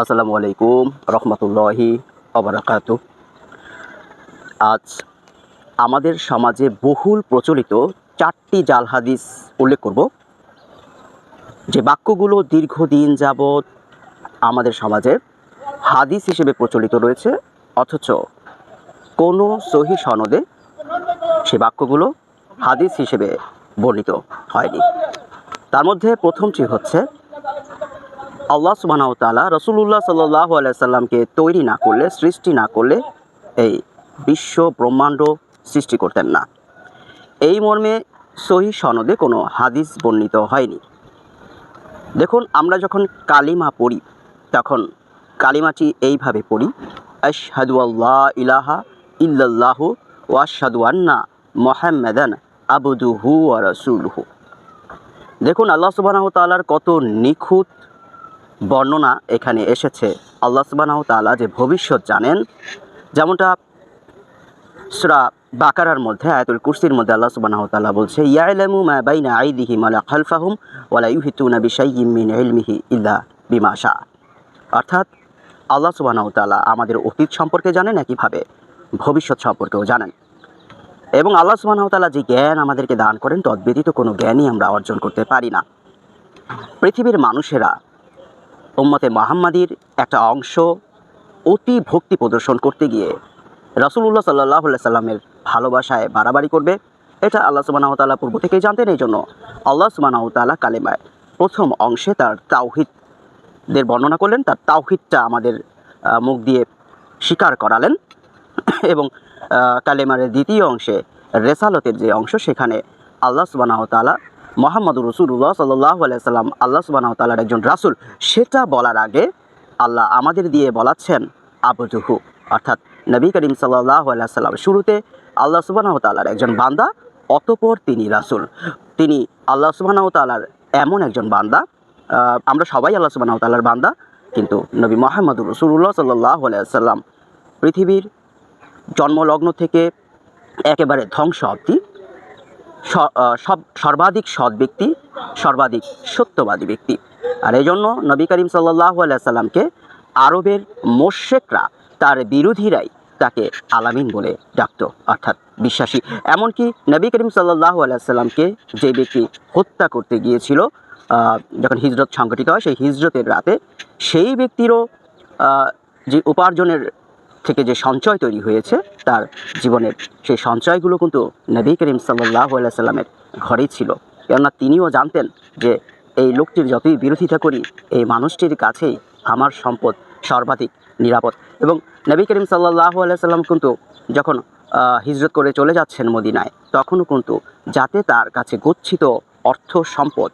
আসসালামু আলাইকুম রহমতুল্লাহি অবরাকাতু। আজ আমাদের সমাজে বহুল প্রচলিত চারটি জাল হাদিস উল্লেখ করব। যে বাক্যগুলো দীর্ঘদিন যাবৎ আমাদের সমাজে হাদিস হিসেবে প্রচলিত রয়েছে, অথচ কোনো সহি সনদে সে বাক্যগুলো হাদিস হিসেবে বর্ণিত হয়নি। তার মধ্যে প্রথমটি হচ্ছে আল্লাহ সুবাহ তালা রসুল্লাহ সাল্লাহ আলাইসাল্লামকে তৈরি না করলে, সৃষ্টি না করলে এই বিশ্ব ব্রহ্মাণ্ড সৃষ্টি করতেন না। এই মর্মে সহি সনদে কোনো হাদিস বর্ণিত হয়নি। দেখুন, আমরা যখন কালিমা পড়ি, তখন কালিমাটি এইভাবে পড়ি, আশহাদু আল্লাহ ইলাহা ইল্লাল্লাহু ওয়াশহাদু আন্না মোহাম্মেদান আবুদুহু ওয়া রাসূলুহু। দেখুন, আল্লাহ সুবহানাহু তাআলার কত নিখুঁত বর্ণনা এখানে এসেছে। আল্লাহ সুবহানাহু তাআলা যে ভবিষ্যৎ জানেন, যেমনটা সূরা বাকারার মধ্যে, আয়াতুল কুরসির মধ্যে আল্লাহ সুবহানাহু তাআলা বলছে, ইয়ালামু মা বাইনা আইদিহিম ওয়া খালফাহুম ওয়া লা মিন ইলমিহি ইল্লা বিমা অর্থাৎ আল্লাহ সুবহানাহু তাআলা আমাদের অতীত সম্পর্কে জানেন একইভাবে ভবিষ্যৎ সম্পর্কেও জানেন। এবং আল্লাহ সুবহানাহু তাআলা যে জ্ঞান আমাদেরকে দান করেন, তদ্ব্যতীত কোনো জ্ঞানই আমরা অর্জন করতে পারি না। পৃথিবীর মানুষেরা উম্মতে মাহাম্মাদির একটা অংশ অতি ভক্তি প্রদর্শন করতে গিয়ে রাসুলুল্লাহ সাল্লাহ সাল্লামের ভালোবাসায় বাড়াবাড়ি করবে। এটা আল্লাহ সুবাহ তাল্লাহ পূর্ব থেকেই জানতেন এই জন্য আল্লাহ সুবাহ তাল্লাহ কালেমায় প্রথম অংশে তার তাওহিদদের বর্ণনা করলেন, তার তাওহিদটা আমাদের মুখ দিয়ে স্বীকার করালেন। এবং কালেমারের দ্বিতীয় অংশে রেসালতের যে অংশ, সেখানে আল্লাহ সুবাহ তালা মোহাম্মদ রসুল্লাহ সাল্লাহ সাল্লাম আল্লাহ সুবাহ তালার একজন রাসুল। সেটা বলার আগে আল্লাহ আমাদের দিয়ে বলাচ্ছেন আবুজুহু অর্থাৎ নবী করিম সাল্লাহ সাল্লাম শুরুতে আল্লাহ সুবাহ তালার একজন বান্দা, অতপর তিনি রাসুল। তিনি আল্লাহ সুবাহ তালার এমন একজন বান্দা আমরা সবাই আল্লাহ সুবাহ তালার বান্দা, কিন্তু নবী মোহাম্মদ রসুল্লাহ সাল্লাহ সাল্লাম পৃথিবীর জন্মলগ্ন থেকে একেবারে ধ্বংস অবধি সব, সর্বাধিক সৎ ব্যক্তি, সর্বাধিক সত্যবাদী ব্যক্তি। আর এই জন্য নবী করিম সাল্লাহ সাল্লামকে আরবের মোশেকরা, তার বিরোধীরাই তাকে আলামিন বলে ডাকত, অর্থাৎ বিশ্বাসী। এমনকি নবী করিম সাল্লাহ সাল্লামকে যে ব্যক্তি হত্যা করতে গিয়েছিল যখন হিজরত সংগঠিত হয়, সেই হিজরতের রাতে, সেই ব্যক্তিরও যে উপার্জনের থেকে যে সঞ্চয় তৈরি হয়েছে, তার জীবনের সেই সঞ্চয়গুলো কিন্তু নবী করিম সাল্লাহ সাল্লামের ঘরেই ছিল। কেননা তিনিও জানতেন যে এই লোকটির যতই বিরোধিতা করি, এই মানুষটির কাছেই আমার সম্পদ সর্বাধিক নিরাপদ। এবং নবী করিম সাল্লাহ সাল্লাম কিন্তু যখন হিজরত করে চলে যাচ্ছেন মদিনায়, তখনও কিন্তু যাতে তার কাছে গচ্ছিত অর্থ সম্পদ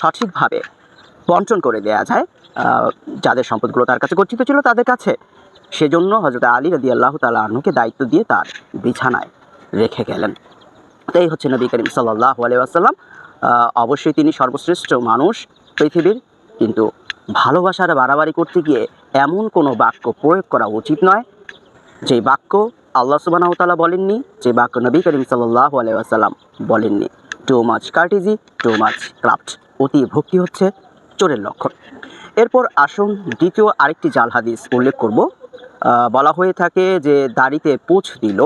সঠিকভাবে বন্টন করে দেয়া যায় যাদের সম্পদগুলো তার কাছে গচ্ছিত ছিল তাদের কাছে। সেজন্য হজরত আলী রদি আল্লাহ তালা আনুকে দায়িত্ব দিয়ে তার বিছানায় রেখে গেলেন। এই হচ্ছে নবী করিম সাল্লাহ আলাইসাল্লাম অবশ্যই তিনি সর্বশ্রেষ্ঠ মানুষ পৃথিবীর, কিন্তু ভালোবাসার বাড়াবাড়ি করতে গিয়ে এমন কোনো বাক্য প্রয়োগ করা উচিত নয়, যে বাক্য আল্লাহ সুবাহ তালা বলেননি, যে বাক্য নবী করিম সাল্লাহ আলাইসাল্লাম বলেননি। Too much courtesy too much craft অতি ভক্তি হচ্ছে চোরের লক্ষণ। এরপর আসুন দ্বিতীয় আরেকটি জাল হাদিস উল্লেখ করব। বলা হয়ে থাকে যে দাড়িতে পুঁছ দিল।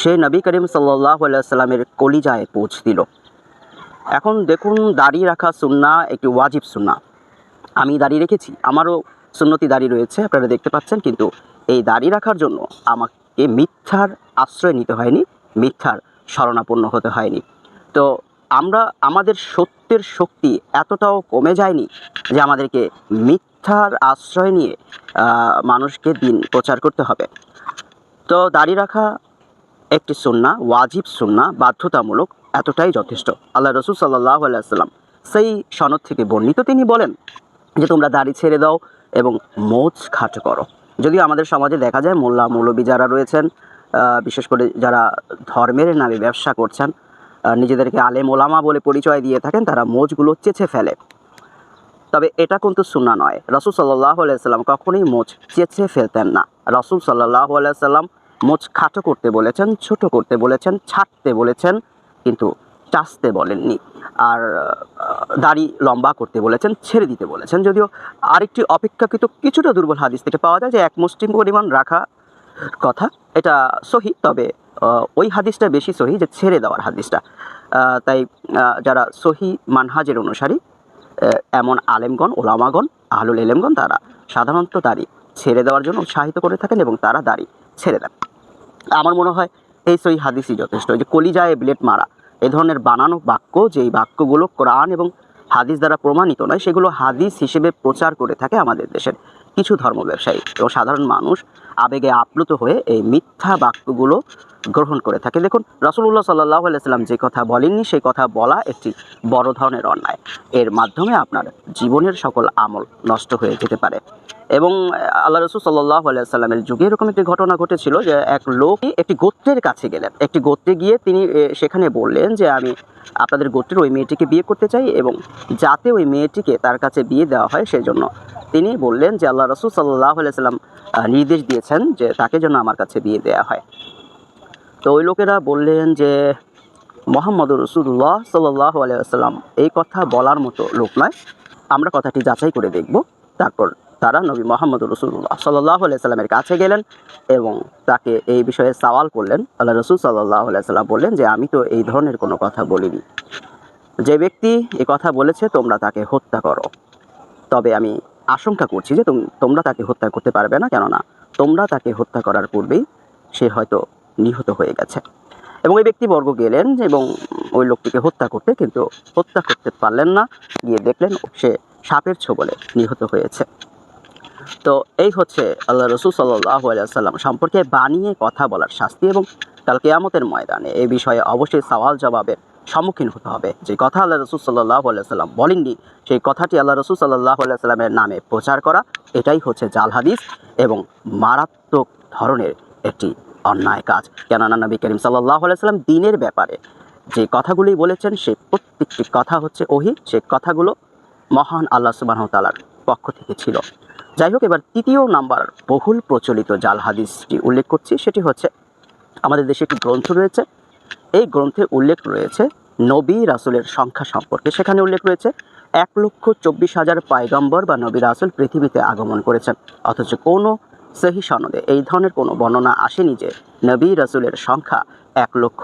সে নবী করিম সাল্লাহ সাল্লামের কলিজায় পৌঁছ দিল। এখন দেখুন, দাড়ি রাখা সুন্না একটি ওয়াজিব সুন্না। আমি দাড়ি রেখেছি, আমারও সুন্নতি দাড়ি রয়েছে, আপনারা দেখতে পাচ্ছেন, কিন্তু এই দাড়ি রাখার জন্য আমাকে মিথ্যার আশ্রয় নিতে হয়নি, মিথ্যার শরণাপন্ন হতে হয়নি। তো আমরা, আমাদের সত্যের শক্তি এতটাও কমে যায়নি যে আমাদেরকে মিথ্যার আশ্রয় নিয়ে মানুষকে দিন প্রচার করতে হবে। তো দাড়ি রাখা একটি সুন্না, ওয়াজিব সুন্না, বাধ্যতামূলক, এতটাই যথেষ্ট। আল্লাহ রসুল সাল্লাহ আলাইসাল্লাম সেই সনদ থেকে বর্ণিত তিনি বলেন যে, তোমরা দাড়ি ছেড়ে দাও এবং মোজ খাটো করো। যদিও আমাদের সমাজে দেখা যায় মোল্লা, মৌলবী যারা রয়েছেন বিশেষ করে যারা ধর্মের নামে ব্যবসা করছেন নিজেদেরকে আলেম ওলামা বলে পরিচয় দিয়ে থাকেন, তারা মোজগুলো চেঁচে ফেলে। তবে এটা কিন্তু সুন্না নয়। রসুল সাল্লাহ আলাইসাল্লাম কখনোই মোচ চেঁচে ফেলতেন না। রসুল সাল্লাহ আলাইসাল্লাম মোচ খাটো করতে বলেছেন, ছোট করতে বলেছেন ছাড়তে বলেছেন, কিন্তু চাচতে বলেননি। আর দাড়ি লম্বা করতে বলেছেন, ছেড়ে দিতে বলেছেন। যদিও আরেকটি অপেক্ষাকৃত কিছুটা দুর্বল হাদিস থেকে পাওয়া যায় যে এক মুষ্টিম পরিমাণ রাখা কথা, এটা সহি, তবে ওই হাদিসটা বেশি সহি যে ছেড়ে দেওয়ার হাদিসটা। তাই যারা সহি মানহাজের অনুসারী এমন আলেমগণ, ওলামাগণ, আহলুল এলেমগণ তারা সাধারণত দাড়ি ছেড়ে দেওয়ার জন্য উৎসাহিত করে থাকেন এবং তারা দাড়ি ছেড়ে দেন। আমার মনে হয় এই সই হাদিসই যথেষ্ট। যে কলিজায় ব্লেড মারা, এ ধরনের বানানো বাক্য, যেই বাক্যগুলো কোরআন এবং হাদিস দ্বারা প্রমাণিত নয়, সেগুলো হাদিস হিসেবে প্রচার করে থাকে আমাদের দেশের কিছু ধর্ম ব্যবসায়ী এবং সাধারণ মানুষ। আবেগে আপ্লুত হয়ে এই মিথ্যা বাক্যগুলো গ্রহণ করে থাকে দেখুন রসুল্লাহ সাল্লাহ আলাইসাল্লাম যে কথা বলেননি, সেই কথা বলা একটি বড় ধরনের অন্যায়। এর মাধ্যমে আপনার জীবনের সকল আমল নষ্ট হয়ে যেতে পারে। এবং আল্লাহ রসুল সাল্লাহ আলাইসাল্লামের যুগে এরকম একটি ঘটনা ঘটেছিল যে এক লোক একটি গোত্রের কাছে গেলেন। একটি গোত্রে গিয়ে তিনি সেখানে বললেন যে, আমি আপনাদের গোত্রের ওই মেয়েটিকে বিয়ে করতে চাই এবং যাতে ওই মেয়েটিকে তার কাছে বিয়ে দেওয়া হয়, সেজন্য তিনি বললেন যে, আল্লাহ রসুল সাল্লাহ আলাইসাল্লাম নির্দেশ দিয়েছেন যে তাকে যেন আমার কাছে বিয়ে দেওয়া হয়। তো ওই লোকেরা বললেন যে মোহাম্মদ রসুল্লাহ সাল্লাহ আলাইসাল্লাম এই কথা বলার মতো লোক নয়। আমরা কথাটি যাচাই করে দেখব। তারপর তারা নবী মোহাম্মদ রসুল্লাহ সাল্লাহ আলাইসাল্লামের কাছে গেলেন এবং তাকে এই বিষয়ে সওয়াল করলেন। আল্লাহ রসুল সাল্লাহ আলাইসাল্লাম বললেন যে, আমি তো এই ধরনের কোনো কথা বলিনি। যে ব্যক্তি এ কথা বলেছে, তোমরা তাকে হত্যা করো। তবে আমি আশঙ্কা করছি যে, তোম- তোমরা তাকে হত্যা করতে পারবে না, কেননা তোমরা তাকে হত্যা করার পূর্বেই সে হয়তো নিহত হয়ে গেছে। এবং ওই ব্যক্তিবর্গ গেলেন এবং ওই লোকটিকে হত্যা করতে, কিন্তু হত্যা করতে পারলেন না। গিয়ে দেখলেন সে সাপের ছোবলে নিহত হয়েছে। তো এই হচ্ছে আল্লাহ রসুল সাল্লাহ সাল্লাম সম্পর্কে বানিয়ে কথা বলার শাস্তি এবং কাল কেয়ামতের ময়দানে এই বিষয়ে অবশ্যই সওয়াল জবাবের সম্মুখীন হতে হবে। যে কথা আল্লাহ রসুল সাল্লাহ সাল্লাম বলেননি, সেই কথাটি আল্লাহ রসুল সাল্লাহ সাল্লামের নামে প্রচার করা, এটাই হচ্ছে জাল হাদিস এবং মারাত্মক ধরনের একটি অন্যায় কাজ। কেননা নবী করিম সাল্লাহ সাল্লাম দিনের ব্যাপারে যে কথাগুলি বলেছেন সেই প্রত্যেকটি কথা হচ্ছে ওহি, সে কথাগুলো মহান আল্লাহ সুবাহ তালার পক্ষ থেকে ছিল। যাই হোক, এবার তৃতীয় নাম্বার বহুল প্রচলিত জাল হাদিসটি উল্লেখ করছি, সেটি হচ্ছে আমাদের দেশে একটি গ্রন্থ রয়েছে এই গ্রন্থে উল্লেখ রয়েছে নবী রাসুলের সংখ্যা সম্পর্কে। সেখানে উল্লেখ রয়েছে, এক লক্ষ চব্বিশ হাজার পায়গম্বর বা নবী রাসুল পৃথিবীতে আগমন করেছেন। অথচ কোনো সহি সনদে এই ধরনের কোনো বর্ণনা আসেনি যে নবী রাসুলের সংখ্যা এক লক্ষ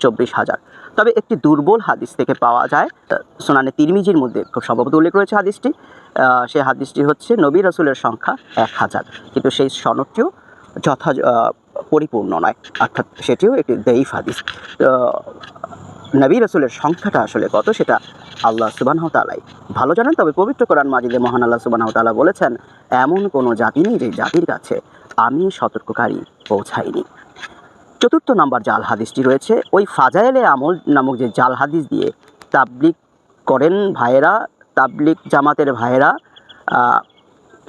চব্বিশ হাজার। তবে একটি দুর্বল হাদিস থেকে পাওয়া যায় সুনানে তিরমিজির মধ্যে খুব সম্ভবত উল্লেখ রয়েছে হাদিসটি। সেই হাদিসটি হচ্ছে নবী রাসুলের সংখ্যা এক হাজার। কিন্তু সেই সনদটিও যথা পরিপূর্ণ নয়। অর্থাৎ সেটিও একটি দেইফ হাদিস। নবী রাসুলের সংখ্যাটা আসলে কত সেটা আল্লাহ সুবাহ তালাই ভালো জানেন। তবে পবিত্র কোরআন মাজিদে মহান আল্লাহ সুবাহ তালা বলেছেন, এমন কোনো জাতি নেই যে জাতির কাছে আমি সতর্ককারী পৌঁছাইনি। চতুর্থ নাম্বার জাল হাদিসটি রয়েছে, ওই ফাজাইলে আমল নামক যে জাল হাদিস দিয়ে তাবলিক করেন ভাইয়েরা তাবলিক জামাতের ভাইয়েরা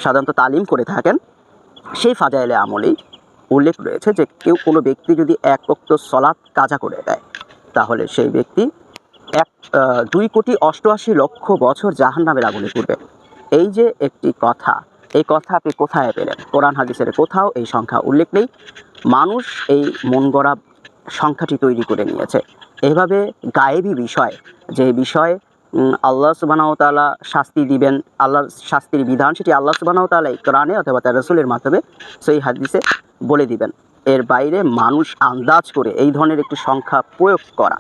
সাধারণত তালিম করে থাকেন, সেই ফাজাইলে আমলেই উল্লেখ রয়েছে যে কেউ কোনো ব্যক্তি যদি এক বক্ত সলাৎ কাজা করে দেয়, তাহলে সেই ব্যক্তি এক দুই কোটি অষ্টআশি লক্ষ বছর জাহান নামের আগুনে পড়বে। এই যে একটি কথা, এই কথা আপনি কোথায় পেলেন? কোরআন হাদিসের কোথাও এই সংখ্যা উল্লেখ নেই। মানুষ এই মন গড়া সংখ্যাটি তৈরি করে নিয়েছে। এভাবে গায়েবী বিষয়, যে বিষয় আল্লাহ সুবানাও তাআলা শাস্তি দিবেন, আল্লাহর শাস্তির বিধান সেটি আল্লাহ সুবানাও তাআলা এই কোরআনে অথবা তার রসুলের মাধ্যমে সেই হাদিসে বলে দিবেন। এর বাইরে মানুষ আন্দাজ করে এই ধরনের একটি সংখ্যা প্রয়োগ করা,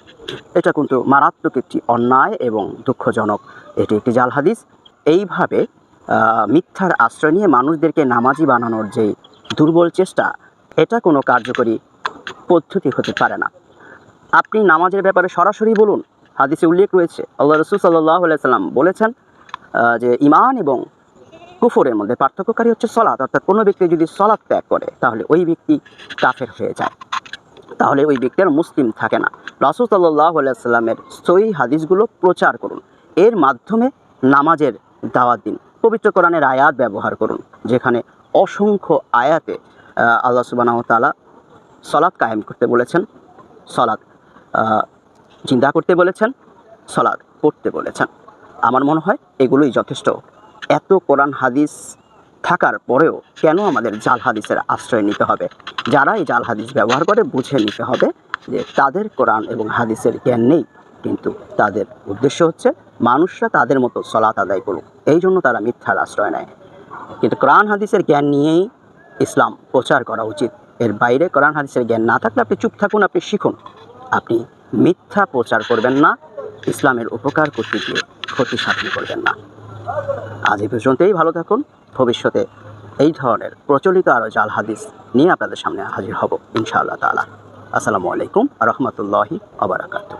এটা কিন্তু মারাত্মক একটি অন্যায় এবং দুঃখজনক। এটি একটি জাল হাদিস। এইভাবে মিথ্যার আশ্রয় নিয়ে মানুষদেরকে নামাজি বানানোর যে দুর্বল চেষ্টা, এটা কোনো কার্যকরী পদ্ধতি হতে পারে না। আপনি নামাজের ব্যাপারে সরাসরি বলুন। হাদিসে উল্লেখ রয়েছে, আল্লাহ রসুল সাল্লাহ সাল্লাম বলেছেন যে ইমান এবং কুফরের মধ্যে পার্থক্যকারী হচ্ছে সলাৎ, অর্থাৎ কোনো ব্যক্তি যদি সলাৎ ত্যাগ করে, তাহলে ওই ব্যক্তি কাফের হয়ে যায়। তাহলে ওই ব্যক্তি আর মুসলিম থাকে না। রাসুল সাল্লাহ সাল্লামের সই হাদিসগুলো প্রচার করুন। এর মাধ্যমে নামাজের দাওয়াত দিন। পবিত্র কোরআনের আয়াত ব্যবহার করুন, যেখানে অসংখ্য আয়াতে আল্লাহ সুবাহ তালা সলাৎ কায়েম করতে বলেছেন, সলাৎ চিন্তা করতে বলেছেন, সলাৎ পড়তে বলেছেন। আমার মনে হয় এগুলোই যথেষ্ট। এত কোরআন হাদিস থাকার পরেও কেন আমাদের জাল হাদিসের আশ্রয় নিতে হবে? যারা এই জাল হাদিস ব্যবহার করে বুঝে নিতে হবে যে তাদের কোরআন এবং হাদিসের জ্ঞান নেই, কিন্তু তাদের উদ্দেশ্য হচ্ছে মানুষরা তাদের মতো সলাত আদায় করুক। এই জন্য তারা মিথ্যার আশ্রয় নেয়। কিন্তু কোরআন হাদিসের জ্ঞান নিয়েই ইসলাম প্রচার করা উচিত। এর বাইরে কোরআন হাদিসের জ্ঞান না থাকলে আপনি চুপ থাকুন, আপনি শিখুন। আপনি মিথ্যা প্রচার করবেন না, ইসলামের উপকার করতে গিয়ে ক্ষতি সাধন করবেন না। আজ এই পর্যন্তই, ভালো থাকুন। ভবিষ্যতে এই ধরনের প্রচলিত আরও জাল হাদিস নিয়ে আপনাদের সামনে হাজির হব, ইনশাআল্লাহ তালা আসসালামু আলাইকুম রহমতুল্লাহি আবরাকাতুহ